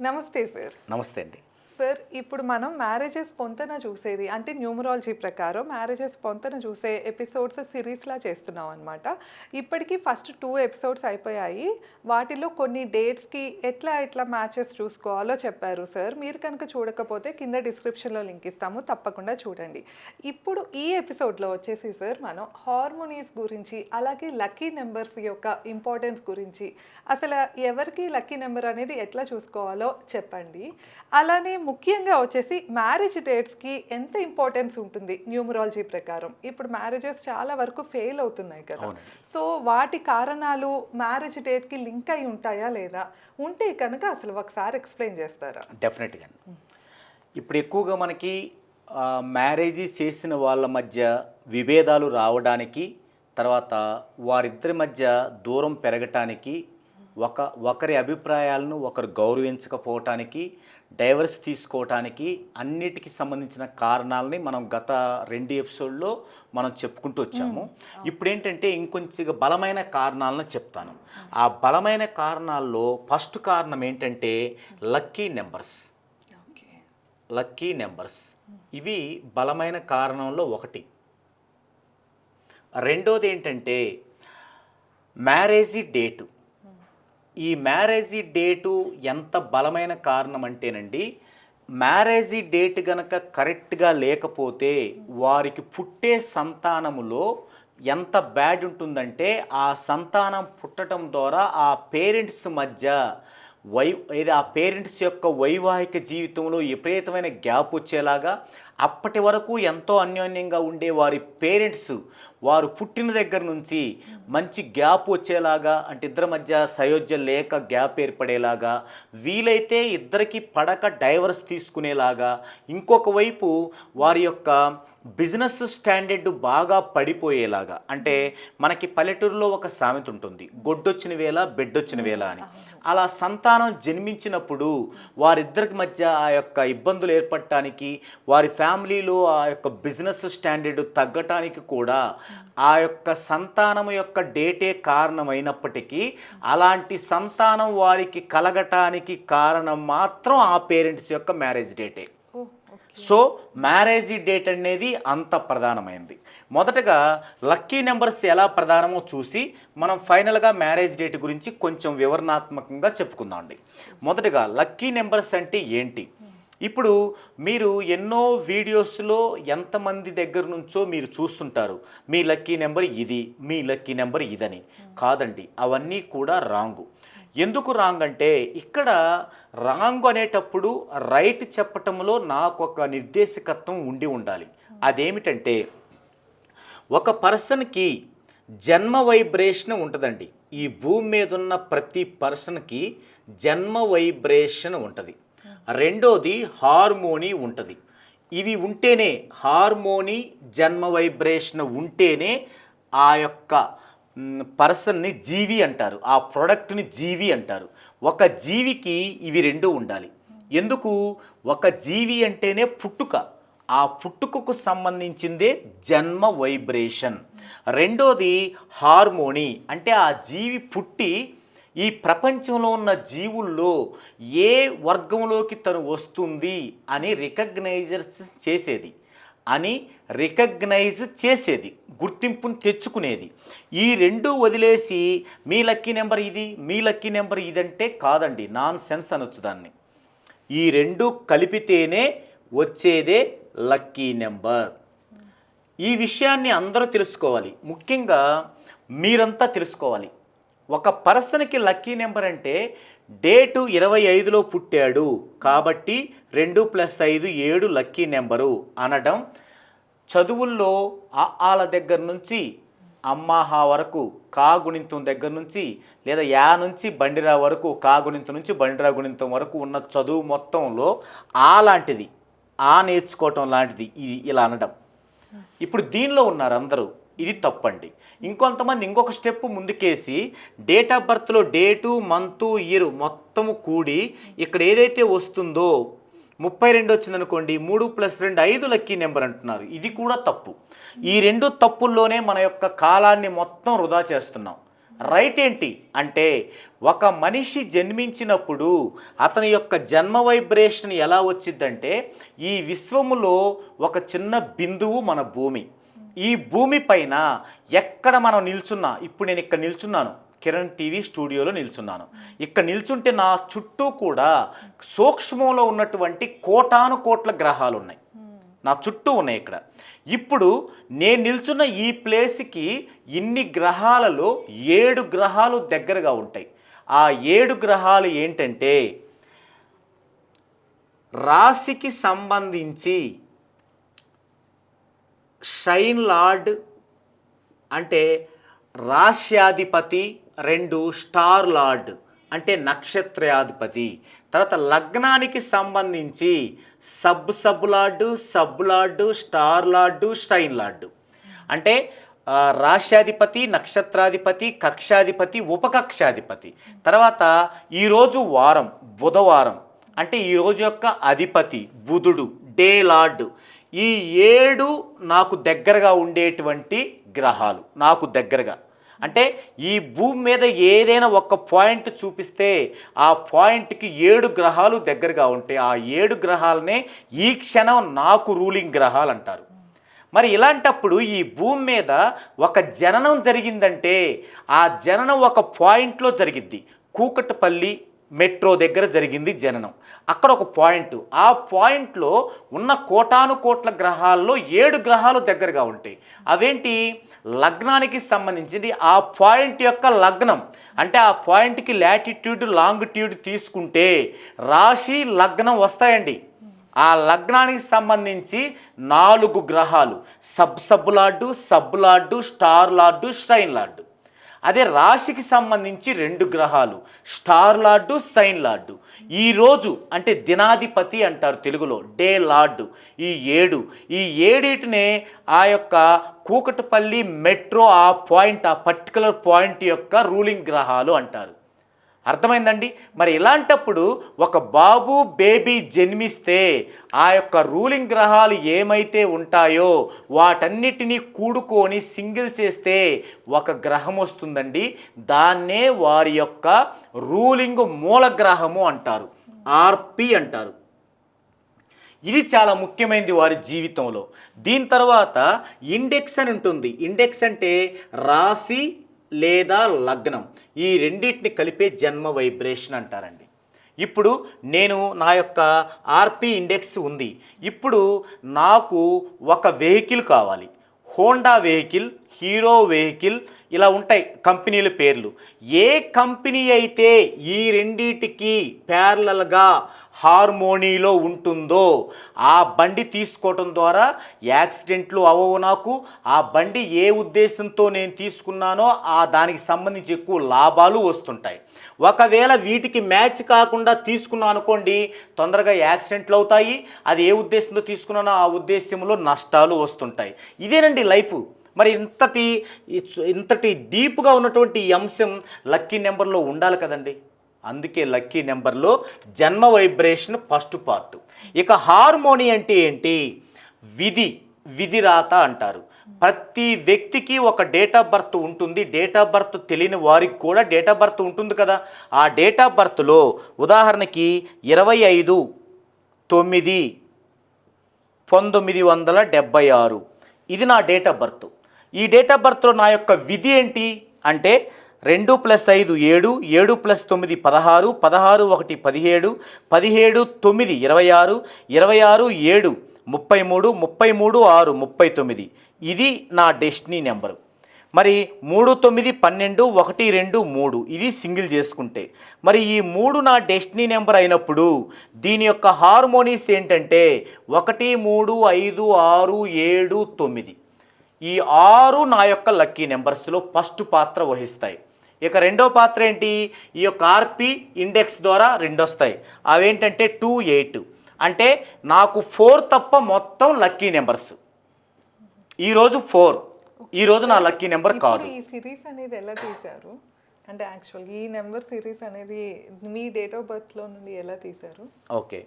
నమస్తే సార్. నమస్తే అండి. సార్ ఇప్పుడు మనం మ్యారేజెస్ పొంతన చూసేది అంటే న్యూమరాలజీ ప్రకారం మ్యారేజెస్ పొంతన చూసే ఎపిసోడ్స్ సిరీస్లా చేస్తున్నాం అనమాట ఇప్పటికీ ఫస్ట్ టూ ఎపిసోడ్స్ అయిపోయాయి. వాటిలో కొన్ని డేట్స్కి ఎట్లా ఎట్లా మ్యాచెస్ చూసుకోవాలో చెప్పారు సార్. మీరు కనుక చూడకపోతే కింద డిస్క్రిప్షన్లో లింక్ ఇస్తాము. తప్పకుండా చూడండి. ఇప్పుడు ఈ ఎపిసోడ్లో వచ్చేసి సార్ మనం హార్మోనీస్ గురించి అలాగే లక్కీ నెంబర్స్ యొక్క ఇంపార్టెన్స్ గురించి అసలు ఎవరికి లక్కీ నెంబర్ అనేది ఎట్లా చూసుకోవాలో చెప్పండి. అలానే ముఖ్యంగా వచ్చేసి మ్యారేజ్ డేట్స్కి ఎంత ఇంపార్టెన్స్ ఉంటుంది న్యూమరాలజీ ప్రకారం? ఇప్పుడు మ్యారేజెస్ చాలా వరకు ఫెయిల్ అవుతున్నాయి కదా. సో వాటి కారణాలు మ్యారేజ్ డేట్కి లింక్ అయి ఉంటాయా లేదా? ఉంటే కనుక అసలు ఒకసారి ఎక్స్ప్లెయిన్ చేస్తారా? డెఫినెట్గా ఇప్పుడు ఎక్కువగా మనకి మ్యారేజ్ చేసిన వాళ్ళ మధ్య విభేదాలు రావడానికి తర్వాత వారిద్దరి మధ్య దూరం పెరగటానికి ఒక ఒకరి అభిప్రాయాలను ఒకరు గౌరవించకపోవటానికి డైవర్స్ తీసుకోవటానికి అన్నిటికీ సంబంధించిన కారణాలని మనం గత రెండు ఎపిసోడ్లో మనం చెప్పుకుంటూ వచ్చాము. ఇప్పుడు ఏంటంటే ఇంకొంచెం బలమైన కారణాలను చెప్తాను. ఆ బలమైన కారణాల్లో ఫస్ట్ కారణం ఏంటంటే lucky numbers. Okay. Lucky numbers. ఇవి బలమైన కారణంలో ఒకటి. రెండోది ఏంటంటే మ్యారేజీ డేటు. ఈ మ్యారేజీ డేటు ఎంత బలమైన కారణం అంటేనండి మ్యారేజీ డేట్ గనక కరెక్ట్గా లేకపోతే వారికి పుట్టే సంతానములో ఎంత బ్యాడ్ ఉంటుందంటే ఆ సంతానం పుట్టడం ద్వారా ఆ పేరెంట్స్ మధ్య వై ఇది ఆ పేరెంట్స్ యొక్క వైవాహిక జీవితంలో విపరీతమైన గ్యాప్ వచ్చేలాగా అప్పటి వరకు ఎంతో అన్యోన్యంగా ఉండే వారి పేరెంట్స్ వారు పుట్టిన దగ్గర నుంచి మంచి గ్యాప్ వచ్చేలాగా అంటే ఇద్దరి మధ్య సయోధ్య లేక గ్యాప్ ఏర్పడేలాగా వీలైతే ఇద్దరికి పడక డైవర్స్ తీసుకునేలాగా ఇంకొక వైపు వారి యొక్క బిజినెస్ స్టాండర్డ్ బాగా పడిపోయేలాగా అంటే మనకి పల్లెటూరులో ఒక సామెత ఉంటుంది గొడ్డొచ్చిన వేళ బెడ్డొచ్చిన వేళ అని. అలా సంతానం జన్మించినప్పుడు వారిద్దరికి మధ్య ఆ యొక్క ఇబ్బందులు ఏర్పడటానికి వారి ఫ్యామిలీలో ఆ యొక్క బిజినెస్ స్టాండర్డ్ తగ్గటానికి కూడా ఆ యొక్క సంతానం యొక్క డేటే కారణమైనప్పటికీ అలాంటి సంతానం వారికి కలగటానికి కారణం మాత్రం ఆ పేరెంట్స్ యొక్క మ్యారేజ్ డేటే. సో మ్యారేజ్ డేట్ అనేది అంత ప్రధానమైంది. మొదటగా లక్కీ నెంబర్స్ ఎలా ప్రధానమో చూసి మనం ఫైనల్గా మ్యారేజ్ డేట్ గురించి కొంచెం వివరణాత్మకంగా చెప్పుకుందాం అండి. మొదటగా లక్కీ నెంబర్స్ అంటే ఏంటి? ఇప్పుడు మీరు ఎన్నో వీడియోస్లో ఎంతమంది దగ్గర నుంచో మీరు చూస్తుంటారు మీ లక్కీ నెంబర్ ఇది మీ లక్కీ నెంబర్ ఇదని. కాదండి అవన్నీ కూడా రాంగు. ఎందుకు రాంగ్ అంటే ఇక్కడ రాంగ్ అనేటప్పుడు రైట్ చెప్పటంలో నాకు ఒక నిర్దేశకత్వం ఉండి ఉండాలి. అదేమిటంటే ఒక పర్సన్కి జన్మ వైబ్రేషన్ ఉంటుందండి. ఈ భూమి మీద ఉన్న ప్రతి పర్సన్కి జన్మ వైబ్రేషన్ ఉంటుంది. రెండోది హార్మోనీ ఉంటుంది. ఇవి ఉంటేనే హార్మోనీ జన్మ వైబ్రేషన్ ఉంటేనే ఆ యొక్క పర్సన్ని జీవి అంటారు. ఆ ప్రోడక్ట్ని జీవి అంటారు. ఒక జీవికి ఇవి రెండు ఉండాలి. ఎందుకు? ఒక జీవి అంటేనే పుట్టుక. ఆ పుట్టుకకు సంబంధించిందే జన్మ వైబ్రేషన్. రెండోది హార్మోనీ. అంటే ఆ జీవి పుట్టి ఈ ప్రపంచంలో ఉన్న జీవుల్లో ఏ వర్గంలోకి తను వస్తుంది అని రికగ్నైజర్స్ చేసేది. అని రికగ్నైజ్ చేసేది గుర్తింపును తెచ్చుకునేది. ఈ రెండు వదిలేసి మీ లక్కీ నెంబర్ ఇది మీ లక్కీ నెంబర్ ఇదంటే కాదండి నాన్ సెన్స్ అనొచ్చు దాన్ని. ఈ రెండు కలిపితేనే వచ్చేదే లక్కీ నెంబర్. ఈ విషయాన్ని అందరూ తెలుసుకోవాలి. ముఖ్యంగా మీరంతా తెలుసుకోవాలి. ఒక పర్సన్కి లక్కీ నెంబర్ అంటే డేటు ఇరవై ఐదులో పుట్టాడు కాబట్టి రెండు ప్లస్ ఐదు ఏడు లక్కీ నెంబరు అనడం చదువుల్లో ఆ ఆల దగ్గర నుంచి అమ్మాహా వరకు కా గుణింతం దగ్గర నుంచి లేదా యా నుంచి బండిరా వరకు కా గుణింతం నుంచి బండిరా గుణింతం వరకు ఉన్న చదువు మొత్తంలో ఆ లాంటిది ఆ నేర్చుకోవటం లాంటిది ఇది ఇలా అనడం. ఇప్పుడు దీనిలో ఉన్నారు అందరూ. ఇది తప్పండి. ఇంకొంతమంది ఇంకొక స్టెప్ ముందుకేసి డేట్ ఆఫ్ బర్త్లో డేటు మంతు ఇయర్ మొత్తము కూడి ఇక్కడ ఏదైతే వస్తుందో ముప్పై రెండు వచ్చిందనుకోండి మూడు ప్లస్ రెండు ఐదు లక్కీ నెంబర్ అంటున్నారు. ఇది కూడా తప్పు. ఈ రెండు తప్పుల్లోనే మన యొక్క కాలాన్ని మొత్తం వృధా చేస్తున్నాం. రైట్ ఏంటి? అంటే ఒక మనిషి జన్మించినప్పుడు అతని యొక్క జన్మ వైబ్రేషన్ ఎలా వచ్చిందంటే ఈ విశ్వములో ఒక చిన్న బిందువు మన భూమి. ఈ భూమి పైన ఎక్కడ మనం నిల్చున్నా ఇప్పుడు నేను ఇక్కడ నిల్చున్నాను. కిరణ్ టీవీ స్టూడియోలో నిల్చున్నాను. ఇక్కడ నిల్చుంటే నా చుట్టూ కూడా సూక్ష్మంలో ఉన్నటువంటి కోటాను కోట్ల గ్రహాలు ఉన్నాయి. నా చుట్టూ ఉన్నాయి ఇక్కడ. ఇప్పుడు నేను నిల్చున్న ఈ ప్లేస్కి ఇన్ని గ్రహాలలో ఏడు గ్రహాలు దగ్గరగా ఉంటాయి. ఆ ఏడు గ్రహాలు ఏంటంటే రాశికి సంబంధించి షైన్ లార్డ్ అంటే రాశ్యాధిపతి రెండు స్టార్ లార్డ్ అంటే నక్షత్రాధిపతి తర్వాత లగ్నానికి సంబంధించి sub sub lord sub lord star lord sign lord. అంటే రాశ్యాధిపతి నక్షత్రాధిపతి కక్షాధిపతి ఉపకక్షాధిపతి. తర్వాత ఈరోజు వారం బుధవారం. అంటే ఈరోజు యొక్క అధిపతి బుధుడు డే లార్డు. ఈ ఏడు నాకు దగ్గరగా ఉండేటువంటి గ్రహాలు నాకు దగ్గరగా. అంటే ఈ భూమి మీద ఏదైనా ఒక పాయింట్ చూపిస్తే ఆ పాయింట్కి ఏడు గ్రహాలు దగ్గరగా ఉంటాయి ఆ ఏడు గ్రహాలనే ఈ క్షణం నాకు రూలింగ్ గ్రహాలు అంటారు. మరి ఇలాంటప్పుడు ఈ భూమి మీద ఒక జననం జరిగిందంటే ఆ జననం ఒక పాయింట్లో జరిగింది కూకట్పల్లి మెట్రో దగ్గర జరిగింది జననం. అక్కడ ఒక పాయింట్ ఆ పాయింట్లో ఉన్న కోటాను కోట్ల గ్రహాల్లో ఏడు గ్రహాలు దగ్గరగా ఉంటాయి అవేంటి? లగ్నానికి సంబంధించింది. ఆ పాయింట్ యొక్క లగ్నం అంటే ఆ పాయింట్కి లాటిట్యూడ్ లాంగిట్యూడ్ తీసుకుంటే రాశి లగ్నం వస్తాయండి. ఆ లగ్నానికి సంబంధించి నాలుగు గ్రహాలు. Sub sub lord sub lord star lord sign lord. అదే రాశికి సంబంధించి రెండు గ్రహాలు స్టార్ లార్డు సైన్ లార్డు. ఈరోజు అంటే దినాధిపతి అంటారు తెలుగులో డే లార్డు. ఈ ఏడు ఈ ఏడిటినే ఆ యొక్క కూకటపల్లి మెట్రో ఆ పాయింట్ ఆ పర్టికులర్ పాయింట్ యొక్క రూలింగ్ గ్రహాలు అంటారు. అర్థమైందండి? మరి ఇలాంటప్పుడు ఒక బాబు బేబీ జన్మిస్తే ఆ యొక్క రూలింగ్ గ్రహాలు ఏమైతే ఉంటాయో వాటన్నిటినీ కూడుకొని సింగిల్ చేస్తే ఒక గ్రహం వస్తుందండి. దాన్నే వారి యొక్క రూలింగ్ మూల గ్రహము అంటారు. ఆర్పి అంటారు. ఇది చాలా ముఖ్యమైనది వారి జీవితంలో. దీని తర్వాత ఇండెక్స్ అని ఉంటుంది. ఇండెక్స్ అంటే రాశి లేదా లగ్నం. ఈ రెండింటిని కలిపే జన్మ వైబ్రేషన్ అంటారండి. ఇప్పుడు నేను నా యొక్క ఆర్పి ఇండెక్స్ ఉంది. ఇప్పుడు నాకు ఒక వెహికల్ కావాలి. హోండా వెహికల్ హీరో వెహికల్ ఇలా ఉంటాయి కంపెనీల పేర్లు. ఏ కంపెనీ అయితే ఈ రెండిటికి ప్యారలల్గా హార్మోనీలో ఉంటుందో ఆ బండి తీసుకోవటం ద్వారా యాక్సిడెంట్లు అవ్వవు నాకు. ఆ బండి ఏ ఉద్దేశంతో నేను తీసుకున్నానో ఆ దానికి సంబంధించి ఎక్కువ లాభాలు వస్తుంటాయి. ఒకవేళ వీటికి మ్యాచ్ కాకుండా తీసుకున్నాను అనుకోండి తొందరగా యాక్సిడెంట్లు అవుతాయి. అది ఏ ఉద్దేశంతో తీసుకున్నానో ఆ ఉద్దేశంలో నష్టాలు వస్తుంటాయి. ఇదేనండి లైఫ్. మరి ఇంతటి ఇంతటి డీప్గా ఉన్నటువంటి ఈ అంశం లక్కీ నెంబర్లో ఉండాలి కదండి. అందుకే లక్కీ నెంబర్లో జన్మ వైబ్రేషన్ ఫస్ట్ పార్ట్. ఇక హార్మోని అంటే ఏంటి? విధి విధి రాత అంటారు. ప్రతి వ్యక్తికి ఒక డేట్ ఆఫ్ బర్త్ ఉంటుంది. డేట్ ఆఫ్ బర్త్ తెలియని వారికి కూడా డేట్ ఆఫ్ బర్త్ ఉంటుంది కదా. ఆ డేట్ ఆఫ్ బర్త్లో ఉదాహరణకి ఇరవై ఐదు తొమ్మిది పంతొమ్మిది వందల డెబ్భై ఆరు. ఇది నా డేట్ ఆఫ్ బర్త్. ఈ డేట్ ఆఫ్ బర్త్లో నా యొక్క విధి ఏంటి? అంటే రెండు ప్లస్ ఐదు ఏడు ఏడు ప్లస్ తొమ్మిది పదహారు పదహారు ఒకటి పదిహేడు పదిహేడు తొమ్మిది ఇరవై ఆరు ఇరవై ఆరు ఏడు ముప్పై మూడు ముప్పై మూడు ఆరు ముప్పై తొమ్మిది. ఇది నా డెస్టినీ నెంబరు. మరి మూడు తొమ్మిది పన్నెండు ఒకటి రెండు మూడు ఇది సింగిల్ చేసుకుంటే. మరి ఈ మూడు నా డెస్టినీ నెంబర్ అయినప్పుడు దీని యొక్క హార్మోనీస్ ఏంటంటే ఒకటి మూడు ఐదు ఆరు ఏడు తొమ్మిది. ఈ ఆరు నా యొక్క లక్కీ నెంబర్స్లో ఫస్ట్ పాత్ర వహిస్తాయి. ఇక రెండో పాత్ర ఏంటి? ఈ యొక్క ఆర్పి ఇండెక్స్ ద్వారా రెండు వస్తాయి అవేంటంటే టూ ఎయిట్. అంటే నాకు ఫోర్ తప్ప మొత్తం లక్కీ నెంబర్స్. ఈరోజు ఫోర్. ఈరోజు నా లక్కీ నెంబర్ కాదు. ఈ సిరీస్ అనేది ఎలా తీశారు? అంటే యాక్చువల్గా ఈ నెంబర్ సిరీస్ అనేది మీ డేట్ ఆఫ్ బర్త్లో నుండి ఎలా తీశారు? ఓకే.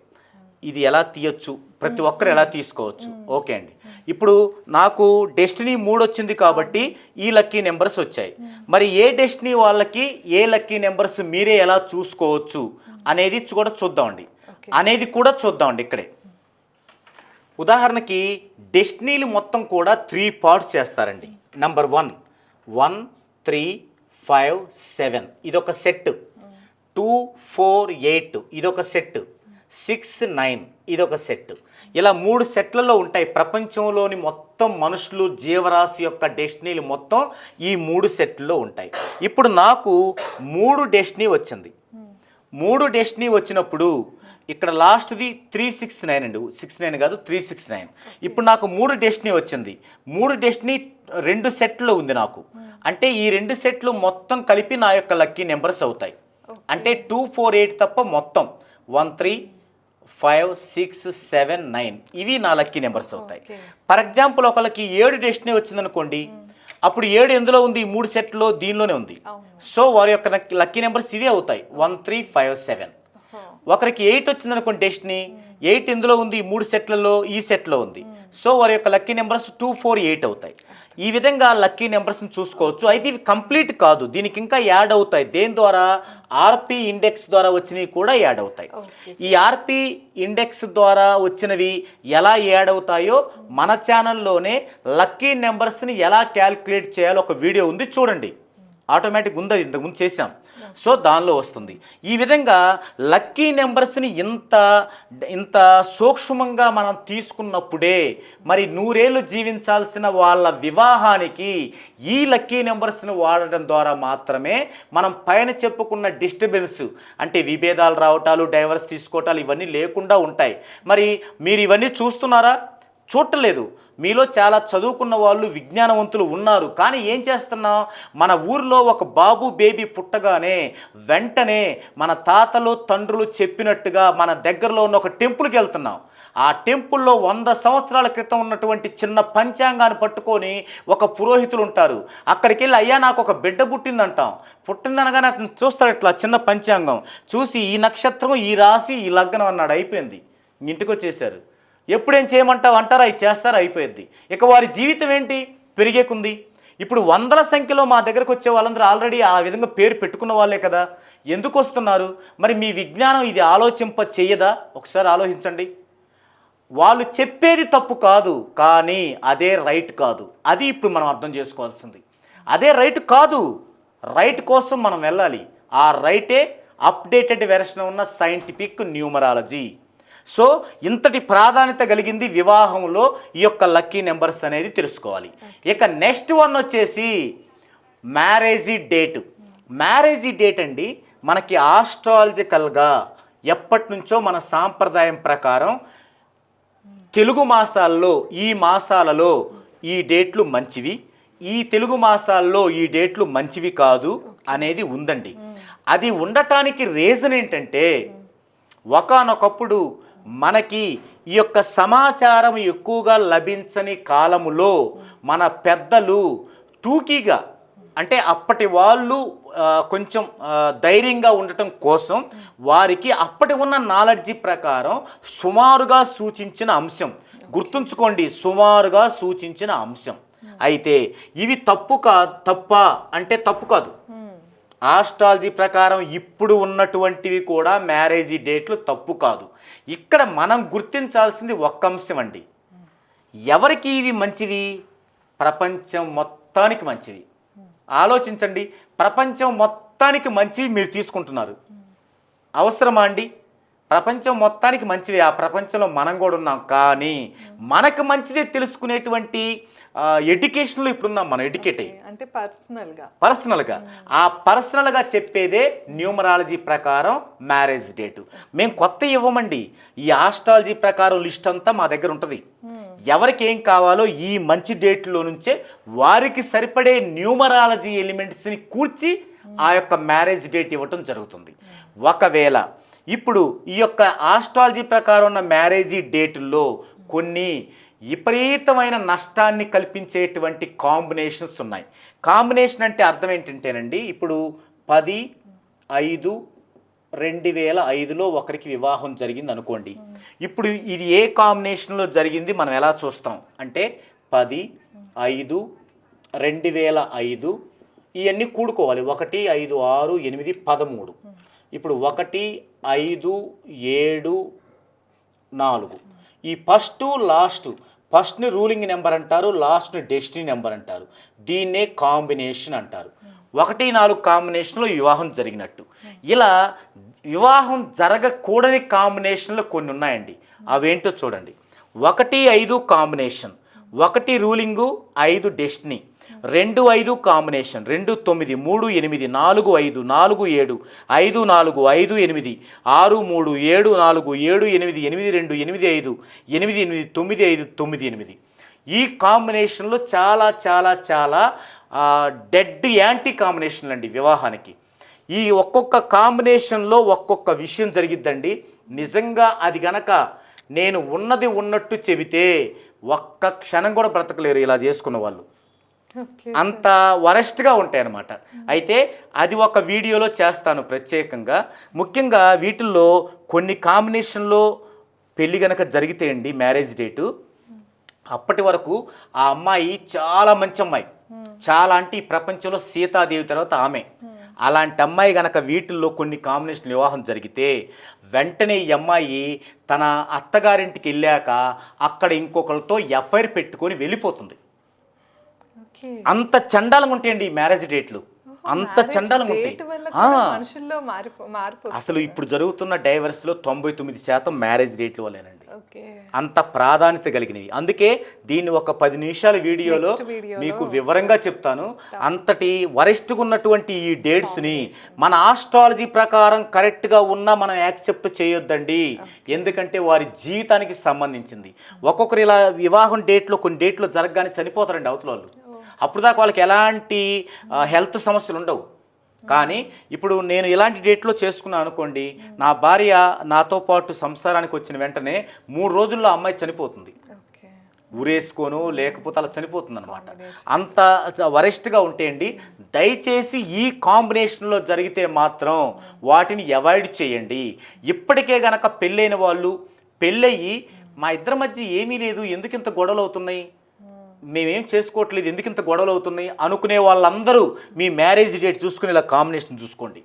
ఇది ఎలా తీయొచ్చు? ప్రతి ఒక్కరు ఎలా తీసుకోవచ్చు? ఓకే అండి. ఇప్పుడు నాకు డెస్టినీ మూడు వచ్చింది కాబట్టి ఈ లక్కీ నెంబర్స్ వచ్చాయి. మరి ఏ డెస్టినీ వాళ్ళకి ఏ లక్కీ నెంబర్స్ మీరే ఎలా చూసుకోవచ్చు అనేది కూడా చూద్దామండి. అనేది కూడా చూద్దామండి ఇక్కడే. ఉదాహరణకి డెస్టినీలు మొత్తం కూడా త్రీ పార్ట్స్ చేస్తారండి. Number one one three five seven. ఇదొక సెట్. Two four eight. ఇదొక సెట్. Six nine. ఇదొక సెట్. ఇలా మూడు సెట్లలో ఉంటాయి. ప్రపంచంలోని మొత్తం మనుషులు జీవరాశి యొక్క డెస్టినీలు మొత్తం ఈ మూడు సెట్లలో ఉంటాయి. ఇప్పుడు నాకు మూడు డెస్టినీ వచ్చింది. మూడు డెస్టినీ వచ్చినప్పుడు ఇక్కడ లాస్ట్ది త్రీ సిక్స్ నైన్ అండి. సిక్స్ నైన్ కాదు త్రీ సిక్స్ నైన్. ఇప్పుడు నాకు మూడు డెస్టినీ వచ్చింది. మూడు డెస్టినీ రెండు సెట్లో ఉంది నాకు. అంటే ఈ రెండు సెట్లు మొత్తం కలిపి నా యొక్క లక్కీ నెంబర్స్ అవుతాయి. అంటే టూ ఫోర్ ఎయిట్ తప్ప మొత్తం one three five six seven nine ఇవి నా లక్కీ నెంబర్స్ అవుతాయి. ఫర్ ఎగ్జాంపుల్ ఒకరికి ఏడు డెస్టినీ వచ్చిందనుకోండి అప్పుడు ఏడు ఎందులో ఉంది? ఈ మూడు సెట్లో దీనిలోనే ఉంది. సో వారి యొక్క లక్కీ నెంబర్స్ ఇవే అవుతాయి. One three five seven. ఒకరికి ఎయిట్ వచ్చింది అనుకోండి డెస్టినీ ఎయిట్ ఇందులో ఉంది మూడు సెట్లలో ఈ సెట్లో ఉంది. సో వారి యొక్క lucky numbers two four eight అవుతాయి. ఈ విధంగా లక్కీ నెంబర్స్ని చూసుకోవచ్చు. అయితే ఇవి కంప్లీట్ కాదు. దీనికి ఇంకా యాడ్ అవుతాయి. దేని ద్వారా? ఆర్పి ఇండెక్స్ ద్వారా వచ్చినవి కూడా యాడ్ అవుతాయి. ఈ ఆర్పి ఇండెక్స్ ద్వారా వచ్చినవి ఎలా యాడ్ అవుతాయో మన ఛానల్లోనే లక్కీ నెంబర్స్ని ఎలా క్యాల్కులేట్ చేయాలో ఒక వీడియో ఉంది. చూడండి. ఆటోమేటిక్ ఉంది. ఇంతకుముందు చేసాం సో దానిలో వస్తుంది. ఈ విధంగా లక్కీ నెంబర్స్ని ఇంత ఇంత సూక్ష్మంగా మనం తీసుకున్నప్పుడే మరి నూరేళ్ళు జీవించాల్సిన వాళ్ళ వివాహానికి ఈ లక్కీ నెంబర్స్ని వాడటం ద్వారా మాత్రమే మనం పైన చెప్పుకున్న డిస్టర్బెన్స్ అంటే విభేదాలు రావటాలు డైవర్స్ తీసుకోవటాలు ఇవన్నీ లేకుండా ఉంటాయి. మరి మీరు ఇవన్నీ చూస్తున్నారా? చూడలేదు మీలో చాలా చదువుకున్న వాళ్ళు విజ్ఞానవంతులు ఉన్నారు. కానీ ఏం చేస్తున్నాం మన ఊర్లో ఒక బాబు బేబీ పుట్టగానే వెంటనే మన తాతలు తండ్రులు చెప్పినట్టుగా మన దగ్గరలో ఉన్న ఒక టెంపుల్కి వెళ్తున్నాం. ఆ టెంపుల్లో వంద సంవత్సరాల క్రితం ఉన్నటువంటి చిన్న పంచాంగాన్ని పట్టుకొని ఒక పురోహితులు ఉంటారు. అక్కడికి వెళ్ళి అయ్యా నాకు ఒక బిడ్డ పుట్టిందంటాం. పుట్టిందనగానే అతను చూస్తాడు ఇట్లా చిన్న పంచాంగం. చూసి ఈ నక్షత్రం ఈ రాశి ఈ లగ్నం అన్నాడు. అయిపోయింది. ఇంటికి వచ్చేసారు. ఎప్పుడేం చేయమంటావు అంటారా? అవి చేస్తారా? అయిపోయింది ఇక వారి జీవితం ఏంటి? పెరిగేకుంది. ఇప్పుడు వందల సంఖ్యలో మా దగ్గరకు వచ్చే వాళ్ళందరూ ఆల్రెడీ ఆ విధంగా పేరు పెట్టుకున్న వాళ్ళే కదా. ఎందుకు వస్తున్నారు? మరి మీ విజ్ఞానం ఇది ఆలోచింప చెయ్యదా? ఒకసారి ఆలోచించండి. వాళ్ళు చెప్పేది తప్పు కాదు కానీ అదే రైట్ కాదు. అది ఇప్పుడు మనం అర్థం చేసుకోవాల్సింది. అదే రైట్ కాదు. రైట్ కోసం మనం వెళ్ళాలి. ఆ రైటే అప్డేటెడ్ వెర్షన్ ఉన్న సైంటిఫిక్ న్యూమరాలజీ. సో ఇంతటి ప్రాధాన్యత కలిగింది వివాహంలో ఈ యొక్క లక్కీ నెంబర్స్ అనేది తెలుసుకోవాలి. ఇక నెక్స్ట్ వన్ వచ్చేసి మ్యారేజీ డేట్. మ్యారేజీ డేట్ అండి మనకి ఆస్ట్రాలజికల్గా ఎప్పటి నుంచో మన సాంప్రదాయం ప్రకారం తెలుగు మాసాల్లో ఈ మాసాలలో ఈ డేట్లు మంచివి. ఈ తెలుగు మాసాల్లో ఈ డేట్లు మంచివి కాదు అనేది ఉందండి. అది ఉండటానికి రీజన్ ఏంటంటే ఒకానొకప్పుడు మనకి ఈ యొక్క సమాచారం ఎక్కువగా లభించని కాలములో మన పెద్దలు టూకీగా అంటే అప్పటి వాళ్ళు కొంచెం ధైర్యంగా ఉండటం కోసం వారికి అప్పటి ఉన్న నాలెడ్జి ప్రకారం సుమారుగా సూచించిన అంశం. గుర్తుంచుకోండి సుమారుగా సూచించిన అంశం. అయితే ఇవి తప్పు కా తప్ప అంటే తప్పు కాదు. ఆస్ట్రాలజీ ప్రకారం ఇప్పుడు ఉన్నటువంటివి కూడా మ్యారేజీ డేట్లు తప్పు కాదు. ఇక్కడ మనం గుర్తించాల్సింది ఒక్క అంశం అండి. ఎవరికి ఇవి మంచివి? ప్రపంచం మొత్తానికి మంచివి. ఆలోచించండి. ప్రపంచం మొత్తానికి మంచివి మీరు తీసుకుంటున్నారు. అవసరమా అండి? ప్రపంచం మొత్తానికి మంచిది ఆ ప్రపంచంలో మనం కూడా ఉన్నాం. కానీ మనకు మంచిదే తెలుసుకునేటువంటి ఎడ్యుకేషన్లో ఇప్పుడున్నాం మనం ఎడ్యుకేట్. అయ్యి అంటే పర్సనల్గా పర్సనల్గా. ఆ పర్సనల్గా చెప్పేదే న్యూమరాలజీ ప్రకారం మ్యారేజ్ డేటు. మేము కొత్త ఇవ్వమండి. ఈ ఆస్ట్రాలజీ ప్రకారం లిస్ట్ అంతా మా దగ్గర ఉంటుంది. ఎవరికి ఏం కావాలో ఈ మంచి డేట్లో నుంచే వారికి సరిపడే న్యూమరాలజీ ఎలిమెంట్స్ని కూర్చి ఆ యొక్క మ్యారేజ్ డేట్ ఇవ్వటం జరుగుతుంది. ఒకవేళ ఇప్పుడు ఈ యొక్క ఆస్ట్రాలజీ ప్రకారం ఉన్న మ్యారేజీ డేటుల్లో కొన్ని విపరీతమైన నష్టాన్ని కల్పించేటువంటి కాంబినేషన్స్ ఉన్నాయి. కాంబినేషన్ అంటే అర్థం ఏంటంటేనండి ఇప్పుడు పది ఐదు రెండు వేల ఐదులో ఒకరికి వివాహం జరిగింది అనుకోండి ఇప్పుడు ఇది ఏ కాంబినేషన్లో జరిగింది మనం ఎలా చూస్తాం? అంటే పది ఐదు రెండు వేల ఐదు ఇవన్నీ కూడుకోవాలి. ఒకటి ఐదు ఆరు ఎనిమిది పదమూడు. ఇప్పుడు ఒకటి ఐదు ఏడు నాలుగు. ఈ ఫస్ట్ లాస్ట్. ఫస్ట్ని రూలింగ్ నెంబర్ అంటారు లాస్ట్ని డెస్టినీ నెంబర్ అంటారు. దీన్నే కాంబినేషన్ అంటారు. ఒకటి నాలుగు కాంబినేషన్లో వివాహం జరిగినట్టు. ఇలా వివాహం జరగకూడని కాంబినేషన్లు కొన్ని ఉన్నాయండి. అవేంటో చూడండి. ఒకటి ఐదు కాంబినేషన్. ఒకటి రూలింగు ఐదు డెస్టినీ. రెండు ఐదు కాంబినేషన్ రెండు తొమ్మిది మూడు ఎనిమిది నాలుగు ఐదు నాలుగు ఏడు ఐదు నాలుగు ఐదు ఎనిమిది ఆరు మూడు ఏడు నాలుగు ఏడు ఎనిమిది ఎనిమిది రెండు ఎనిమిది ఐదు ఎనిమిది ఎనిమిది తొమ్మిది ఐదు తొమ్మిది ఎనిమిది. ఈ కాంబినేషన్లో చాలా చాలా చాలా డెడ్ యాంటీ కాంబినేషన్లు అండి వివాహానికి. ఈ ఒక్కొక్క కాంబినేషన్లో ఒక్కొక్క విషయం జరిగిద్దండి. నిజంగా అది గనక నేను ఉన్నది ఉన్నట్టు చెబితే ఒక్క క్షణం కూడా బ్రతకలేరు ఇలా చేసుకున్న వాళ్ళు. అంత వరస్ట్గా ఉంటాయి అన్నమాట అయితే అది ఒక వీడియోలో చేస్తాను ప్రత్యేకంగా. ముఖ్యంగా వీటిల్లో కొన్ని కాంబినేషన్లో పెళ్ళి గనక జరిగితే అండి మ్యారేజ్ డేటు అప్పటి వరకు ఆ అమ్మాయి చాలా మంచి అమ్మాయి. చాలా అంటే ఈ ప్రపంచంలో సీతాదేవి తర్వాత ఆమె. అలాంటి అమ్మాయి గనక వీటిల్లో కొన్ని కాంబినేషన్ వివాహం జరిగితే వెంటనే ఈ అమ్మాయి తన అత్తగారింటికి వెళ్ళాక అక్కడ ఇంకొకరితో ఎఫ్ఐఆర్ పెట్టుకొని వెళ్ళిపోతుంది. అంత చండాలంగా ఉంటాయండి ఈ మ్యారేజ్ డేట్లు అంత చండాలంగా ఉంటాయి. అసలు ఇప్పుడు జరుగుతున్న డైవర్స్లో తొంభై తొమ్మిది శాతం మ్యారేజ్ డేట్లు వల్లేనండి. అంత ప్రాధాన్యత కలిగినవి. అందుకే దీన్ని ఒక పది నిమిషాల వీడియోలో మీకు వివరంగా చెప్తాను. అంతటి వరిష్ఠగా ఉన్నటువంటి ఈ డేట్స్ని మన ఆస్ట్రాలజీ ప్రకారం కరెక్ట్గా ఉన్నా మనం యాక్సెప్ట్ చేయొద్దండి. ఎందుకంటే వారి జీవితానికి సంబంధించింది. ఒక్కొక్కరు ఇలా వివాహం డేట్లో కొన్ని డేట్లో జరగగానే చనిపోతారండి అవతల వాళ్ళు అప్పుడు దాకా వాళ్ళకి ఎలాంటి హెల్త్ సమస్యలు ఉండవు. కానీ ఇప్పుడు నేను ఇలాంటి డేట్లో చేసుకున్నాను అనుకోండి నా భార్య నాతో పాటు సంసారానికి వచ్చిన వెంటనే మూడు రోజుల్లో అమ్మాయి చనిపోతుంది. ఓకే. ఊరేసుకోను లేకపోతే అలా చనిపోతుంది అనమాట అంత వరెస్ట్గా ఉంటేయండి దయచేసి ఈ కాంబినేషన్లో జరిగితే మాత్రం వాటిని అవాయిడ్ చేయండి. ఇప్పటికే గనక పెళ్ళైన వాళ్ళు పెళ్ళయి మా ఇద్దరి మధ్య ఏమీ లేదు ఎందుకు ఇంత గొడవలు అవుతున్నాయి? మేమేం చేసుకోవట్లేదు ఎందుకు ఇంత గొడవలు అవుతున్నాయి అనుకునే వాళ్ళందరూ మీ మ్యారేజ్ డేట్ చూసుకుని ఇలా కాంబినేషన్ చూసుకోండి.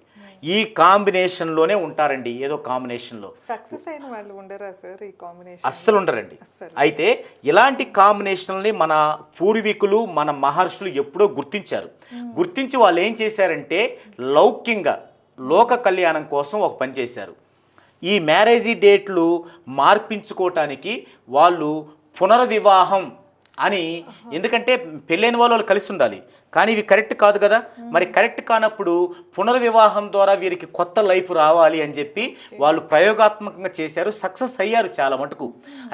ఈ కాంబినేషన్లోనే ఉంటారండి ఏదో కాంబినేషన్లో. సక్సెస్ అయిన వాళ్ళు ఉండరా సార్ ఈ కాంబినేషన్? అస్సలు ఉండరండి. అయితే ఇలాంటి కాంబినేషన్లని మన పూర్వీకులు మన మహర్షులు ఎప్పుడో గుర్తించారు. గుర్తించి వాళ్ళు ఏం చేశారంటే లౌక్యంగా లోక కళ్యాణం కోసం ఒక పని చేశారు. ఈ మ్యారేజీ డేట్లు మార్పించుకోవటానికి వాళ్ళు పునర్వివాహం అని ఎందుకంటే పెళ్ళైన వాళ్ళు కలిసి ఉండాలి కానీ ఇవి కరెక్ట్ కాదు కదా. మరి కరెక్ట్ కానప్పుడు పునర్వివాహం ద్వారా వీరికి కొత్త లైఫ్ రావాలి అని చెప్పి వాళ్ళు ప్రయోగాత్మకంగా చేశారు సక్సెస్ అయ్యారు చాలా మటుకు.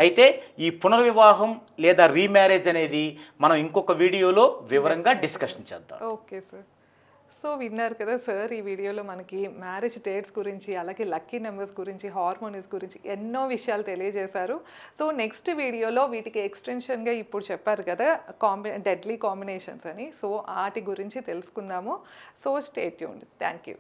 అయితే ఈ పునర్వివాహం లేదా రీమ్యారేజ్ అనేది మనం ఇంకొక వీడియోలో వివరంగా డిస్కషన్ చేద్దాం. ఓకే సార్ సో విన్నారు కదా సార్ ఈ వీడియోలో మనకి మ్యారేజ్ డేట్స్ గురించి అలాగే లక్కీ నెంబర్స్ గురించి హార్మోనిస్ గురించి ఎన్నో విషయాలు తెలియజేశారు. సో నెక్స్ట్ వీడియోలో వీటికి ఎక్స్టెన్షన్గా ఇప్పుడు చెప్పారు కదా కాంబి డెడ్లీ కాంబినేషన్స్ అని. సో వాటి గురించి తెలుసుకుందాము. సో స్టేట్ యూన్ థ్యాంక్ యూ